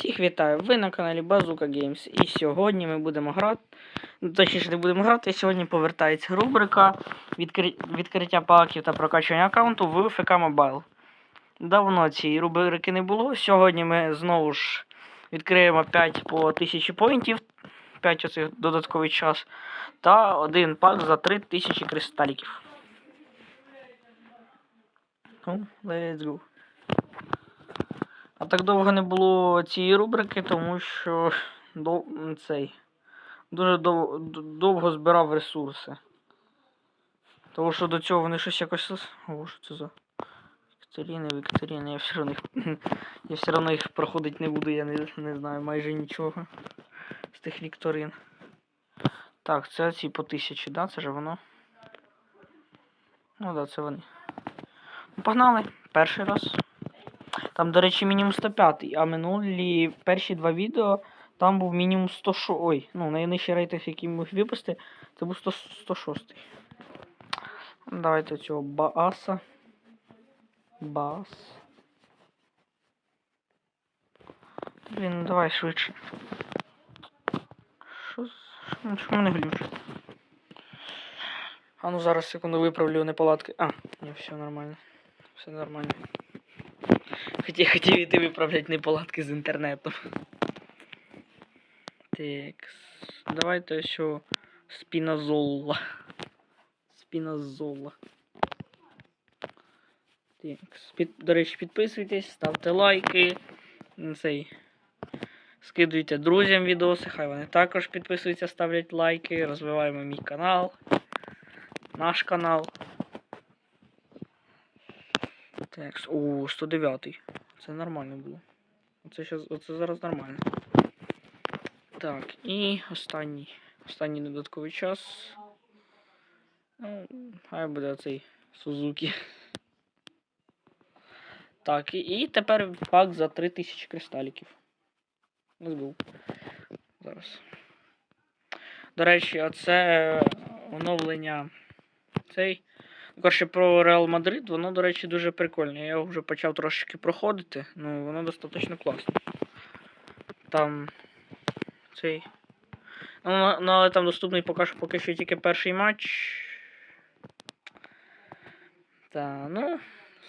Всіх вітаю! Ви на каналі Bazooka Games. І сьогодні ми будемо грати. ну, Точніше, не будемо грати. Сьогодні повертається рубрика відкри... відкриття паків та прокачування аккаунту в ФК Mobile. Давно цієї рубрики не було. Сьогодні ми знову ж відкриємо 5 по 1000 поінтів, 5 оцих додатковий час, та один пак за 3000 кристаліків. Ну, let's go. А так довго не було цієї рубрики, тому що дов... цей дуже дов... довго збирав ресурси. Тому що до цього вони щось якось. О, що це за. Вікторіни, Вікторіни, я все одно їх. я все одно їх проходити не буду, я не, не знаю майже нічого з тих вікторин. Так, це ці по тисячі, да? Це ж воно. Ну да, це вони. Ну, погнали. Перший раз. Там, до речі, мінімум 105, а минулі перші два відео там був мінімум 106. Ой, ну, найнижчий рейтинг, який міг випасти, це був 100, 106. Давайте цього Бааса. Бас. Блін, ну давай швидше. Що з... Ну, Чому не глючить? А ну зараз секунду виправлю неполадки. А, ні, все нормально. Все нормально. Хотів, хотів іти виправляти неполадки з інтернету. Так. Давайте що спінозола. Спінозола. Так. До речі, підписуйтесь, ставте лайки. Цей. Скидуйте друзям відоси, хай вони також підписуються, ставлять лайки. Розвиваємо мій канал. Наш канал. Так, о, 109. Це нормально було. Оце, щас, оце зараз нормально. Так, і останній. Останній додатковий час. Ну, хай буде цей Сузуки. Так, і, і тепер пак за 3000 кристаліків. Go. Зараз. До речі, оце оновлення цей. Коротше, про Реал Мадрид, воно, до речі, дуже прикольне. Я його вже почав трошечки проходити, ну воно достатньо класне. Там цей. Ну, ну, але там доступний поки що, поки що тільки перший матч. Та, ну,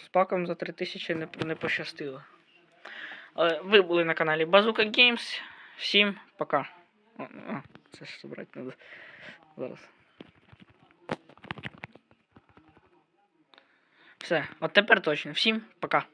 з паком за 3000 не, не пощастило. Але ви були на каналі Bazooka Games. Всім пока. О, а, це ж забрати треба. Зараз. Все, от тепер точно. Всім пока.